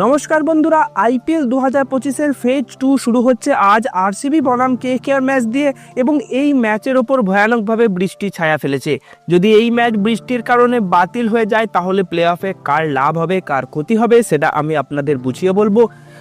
নমস্কার বন্ধুরা, আইপিএল দু হাজার পঁচিশের ফেজ টু শুরু হচ্ছে আজ। আরসিবি বনাম কে কেয়ার ম্যাচ দিয়ে এবং এই ম্যাচের ওপর ভয়ানকভাবে বৃষ্টি ছায়া ফেলেছে। যদি এই ম্যাচ বৃষ্টির কারণে বাতিল হয়ে যায়, তাহলে প্লে অফে কার লাভ হবে, কার ক্ষতি হবে, সেটা আমি আপনাদের বুঝিয়ে বলব।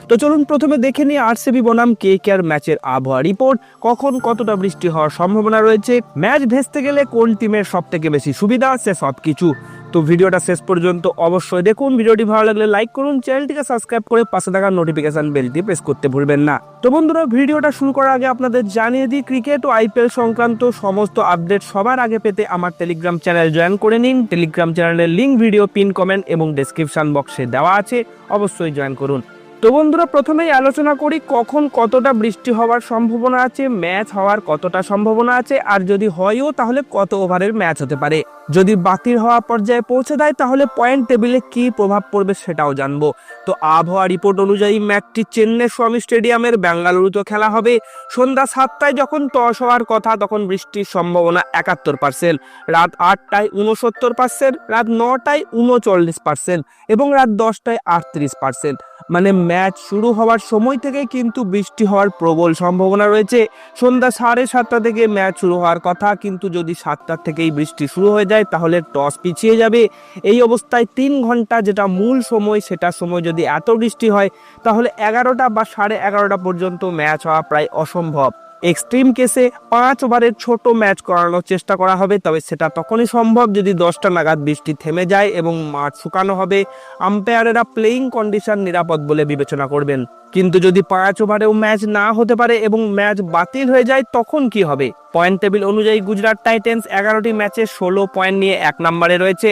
তো চলুন প্রথমে দেখে নিই আরসিবি বনাম কে কেয়ার ম্যাচের আবহাওয়া রিপোর্ট কখন কতটা বৃষ্টি হওয়ার সম্ভাবনা রয়েছে? ম্যাচ ভেস্তে গেলে কোন টিমের সব থেকে বেশি সুবিধা? সে সব কিছু তো ভিডিওটা শেষ পর্যন্ত অবশ্যই দেখুন। ভিডিওটি ভালো লাগলে লাইক করুন, চ্যানেলটিকে সাবস্ক্রাইব করে পাশে থাকা নোটিফিকেশন বেলটি প্রেস করতে ভুলবেন না। তো বন্ধুরা, ভিডিওটা শুরু করার আগে আপনাদের জানিয়ে দিই ক্রিকেট ও আইপিএল সংক্রান্ত সমস্ত আপডেট সবার আগে পেতে আমার টেলিগ্রাম চ্যানেল জয়েন করে নিন। টেলিগ্রাম চ্যানেলের লিঙ্ক ভিডিও পিন কমেন্ট এবং ডেসক্রিপশন বক্সে দেওয়া আছে, অবশ্যই জয়েন করুন। তো বন্ধুরা, প্রথমেই আলোচনা করি, কখন কতটা বৃষ্টি হওয়ার সম্ভাবনা আছে ম্যাচ হওয়ার কতটা সম্ভাবনা আছে, আর যদি হয়ও তাহলে কত ওভারের ম্যাচ হতে পারে? যদি বাতিল হওয়া পর্যায়ে পৌঁছে দেয়, তাহলে পয়েন্ট টেবিলে কি প্রভাব পড়বে সেটাও জানব। তো আবহাওয়া রিপোর্ট অনুযায়ী ম্যাচটি চেন্নাই স্বামী স্টেডিয়ামের বেঙ্গালুরুতে খেলা হবে। সন্ধ্যা সাতটায় যখন টস হওয়ার কথা, তখন বৃষ্টির সম্ভাবনা একাত্তর পার্সেন্ট রাত আটটায় উনসত্তর পার্সেন্ট রাত নটায় উনচল্লিশ পার্সেন্ট এবং রাত দশটায় আটত্রিশ পার্সেন্ট মানে ম্যাচ শুরু হওয়ার সময় থেকে কিন্তু বৃষ্টি হওয়ার প্রবল সম্ভাবনা রয়েছে। সন্ধ্যা সাড়ে সাতটা থেকে ম্যাচ শুরু হওয়ার কথা, কিন্তু যদি সাতটার থেকেই বৃষ্টি শুরু হয়ে যায় তাহলে টস পিছিয়ে যাবে। এই অবস্থায় তিন ঘণ্টা যেটা মূল সময়, সেটা সময় যদি এত বৃষ্টি হয়, তাহলে এগারোটা বা সাড়ে এগারোটা পর্যন্ত ম্যাচ হওয়া প্রায় অসম্ভব। এক্সট্রিম কেসে পাঁচ ওভারের ছোট ম্যাচ করানোর চেষ্টা করা হবে, তবে সেটা তখনই সম্ভব যদি দশটা নাগাদ বৃষ্টি থেমে যায় এবং মাঠ শুকানো হবে। আম্পায়ারেরা প্লেইং কন্ডিশন নিরাপদ বলে বিবেচনা করবেন। কিন্তু যদি পাঁচ ওভারেও ম্যাচ না হতে পারে এবং ম্যাচ বাতিল হয়ে যায়, তখন কি হবে? পয়েন্ট টেবিল অনুযায়ী গুজরাট টাইটেন্স এগারোটি ম্যাচে ষোলো পয়েন্ট নিয়ে এক নম্বরে রয়েছে।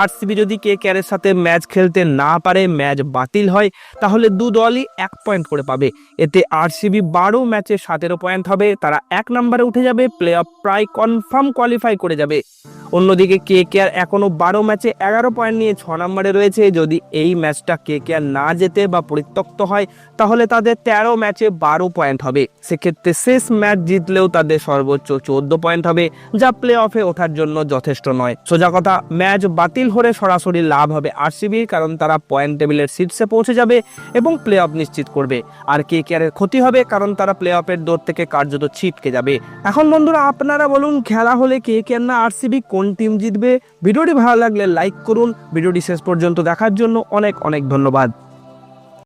আরসিবি যদি কে কেয়ারের সাথে ম্যাচ খেলতে না পারে, ম্যাচ বাতিল হয়, তাহলে দু দলই এক পয়েন্ট করে পাবে। এতে আরসিবি বারো ম্যাচে সতেরো পয়েন্ট হবে, তারা এক নম্বরে উঠে যাবে প্লে অফ প্রায় কনফার্ম কোয়ালিফাই করে যাবে। অন্যদিকে কে কেয়ার এখনও বারো ম্যাচে এগারো পয়েন্ট নিয়ে ছ নম্বরে রয়েছে, যদি এই ম্যাচটা কে কেয়ার না যেতে বা পরিত্যক্ত হয়, তাহলে তাদের তেরো ম্যাচে বারো পয়েন্ট হবে। সেক্ষেত্রে শেষ ম্যাচ জিতলেও তাদের সর্বোচ্চ চোদ্দ পয়েন্ট হবে, যা প্লে অফে ওঠার জন্য যথেষ্ট নয়। সোজা কথা, ম্যাচ বাতিল হলে সরাসরি লাভ হবে আরসিবির কারণ তারা পয়েন্ট টেবিলের শীর্ষে পৌঁছে যাবে এবং প্লে অফ নিশ্চিত করবে। আর কে কেয়ারের ক্ষতি হবে, কারণ তারা প্লে অফের দৌড় থেকে কার্যত ছিটকে যাবে। এখন বন্ধুরা, আপনারা বলুন, খেলা হলে কে কেয়ার না আরসিবি কোন টিম জিতবে? ভিডিওটি ভালো লাগলে লাইক করুন। ভিডিওটি শেষ পর্যন্ত দেখার জন্য অনেক অনেক ধন্যবাদ।